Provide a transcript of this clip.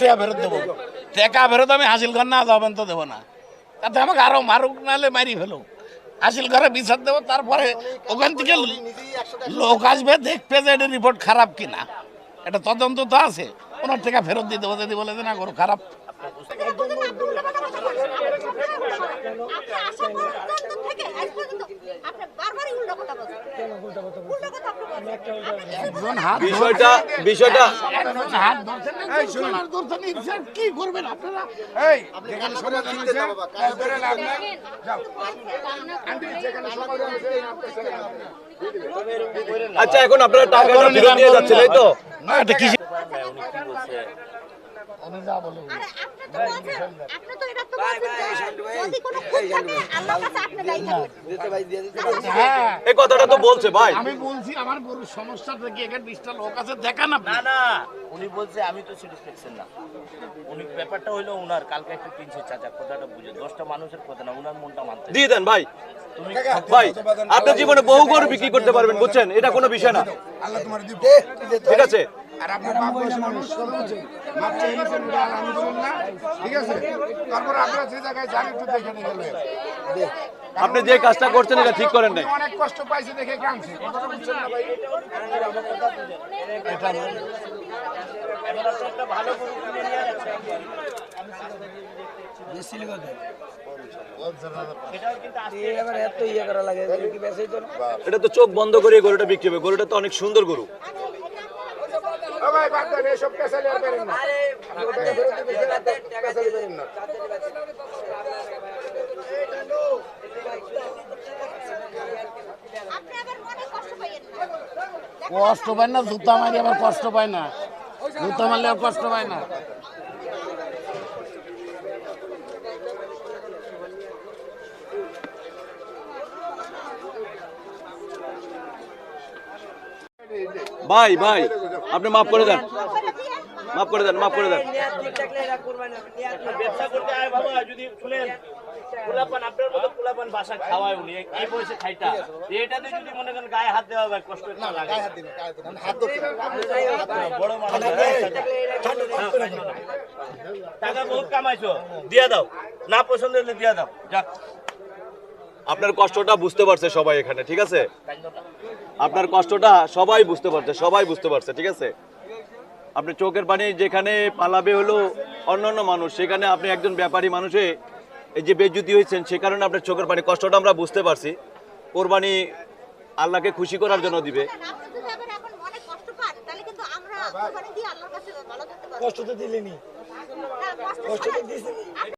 টেকা ফেরত দেবো। টেকা ফেরত আমি হাসিল ঘর না যাবেন তো দেবো না। তাতে আমাকে আরও মারুক নাহলে মারি ফেলো। হাসিল ঘরে বিচার দেবো, তারপরে ওখান থেকে লোক আসবে, দেখবে যে এটা রিপোর্ট খারাপ কিনা। এটা তদন্ত তো আছে। ওনার টাকা ফেরত দিয়ে দেবো যদি বলে যে না করো খারাপ আপনি আসার পর তখন থেকে আজ পর্যন্ত আপনি বারবারই উল্টো কথা বলছেন উল্টো কথা আপনি বলছেন একজন হাত বিষয়টা বিষয়টা একজন হাত ধরছেন। না, ধরছেন। স্যার, কি করবেন আপনারা? এই যেখানে হয়েছে যাও। আন্টি যেখানে সমাধান হয়েছে। আচ্ছা এখন আপনারা টাকাটা ফেরত দিয়ে যাচ্ছেন এই তো। না এটা কি আরে আপনি তো বলছেন আপনি তো তো বলছেন যে আপনি হ্যাঁ এই কথাটা তো বলছে ভাই আমি বলছি আমার বড় সমস্যাটা কি এখানে বিশটা লোক আছে দেখান আপনি না না উনি বলছে আমি তো স্যাটিসফ্যাকশন না উনি ব্যাপারটা হইল উনার কালকে একটু কিনছে চাচা কথাটা বুঝে দশটা মানুষের কথা না উনার মনটা মানতে দিয়ে দেন ভাই তুমি ভাই আপনার জীবনে বহু গরু বিক্রি করতে পারবেন বুঝছেন এটা কোনো বিষয় না আল্লাহ তোমার ঠিক আছে আর আপনার বাপ বয়সী মানুষ মাপ চেয়ে নিয়েছেন এটা আলহামদুলিল্লাহ ঠিক আছে? তারপর আপনারা যে জায়গায় যান একটু দেখে নিয়ে গেলেন আপনি যে কাজটা করছেন এটা ঠিক করেন নাই। অনেক কষ্ট পাইছে দেখে কাঁদছি কথাটা বুঝছেন না ভাই? আপনি একটা ভালো গরু কিনে নিয়ে কিন্তু এটা তো চোখ বন্ধ করে গরুটা বিক্রি হবে। গরুটা তো অনেক সুন্দর গরু। ভাই বাদ দেন এসব পেশালি আর করেন না। আপনি টাকা ফেরত পেশালি করেন না। আপনি আবার কষ্ট কষ্ট পায় না জুতা মারি আবার কষ্ট পায় না। জুতা মারলে আর কষ্ট পায় না। ভাই ভাই। আপনি মাফ করে দেন। মাফ করে দেন মাফ করে দেন। ব্যবসা করতে আয় বাবা যদি শুনেন পোলাপান আপনার মতো পোলাপান বাসা খাওয়ায় উনি এই- বয়সে খাইটা। এটাতে যদি মনে করেন গায়ে হাত দেওয়া হয় কষ্ট একটু লাগে। বড় মানুষ টাকা বহুত কামাইছো। দিয়া দাও। না পছন্দ হলে দিয়া দাও। যাক। আপনার কষ্টটা বুঝতে পারছে সবাই এখানে ঠিক আছে? আপনার কষ্টটা সবাই বুঝতে পারছে সবাই বুঝতে পারছে ঠিক আছে? আপনি চোখের পানি যেখানে পালাবে হলো অন্যান্য মানুষ সেখানে আপনি একজন ব্যাপারী মানুষে এই যে বেজ্জুতি হয়েছেন সে কারণে আপনার চোখের পানি কষ্টটা আমরা বুঝতে পারছি। কোরবানি আল্লাহকে খুশি করার জন্য দিবে। মনে কষ্ট পান তাহলে কিন্তু আমরা কোরবানি দিয়ে আল্লাহর কাছে ভালো থাকতে পারব। কষ্ট তো দিলেনি। হ্যাঁ, কষ্ট ছাড়া-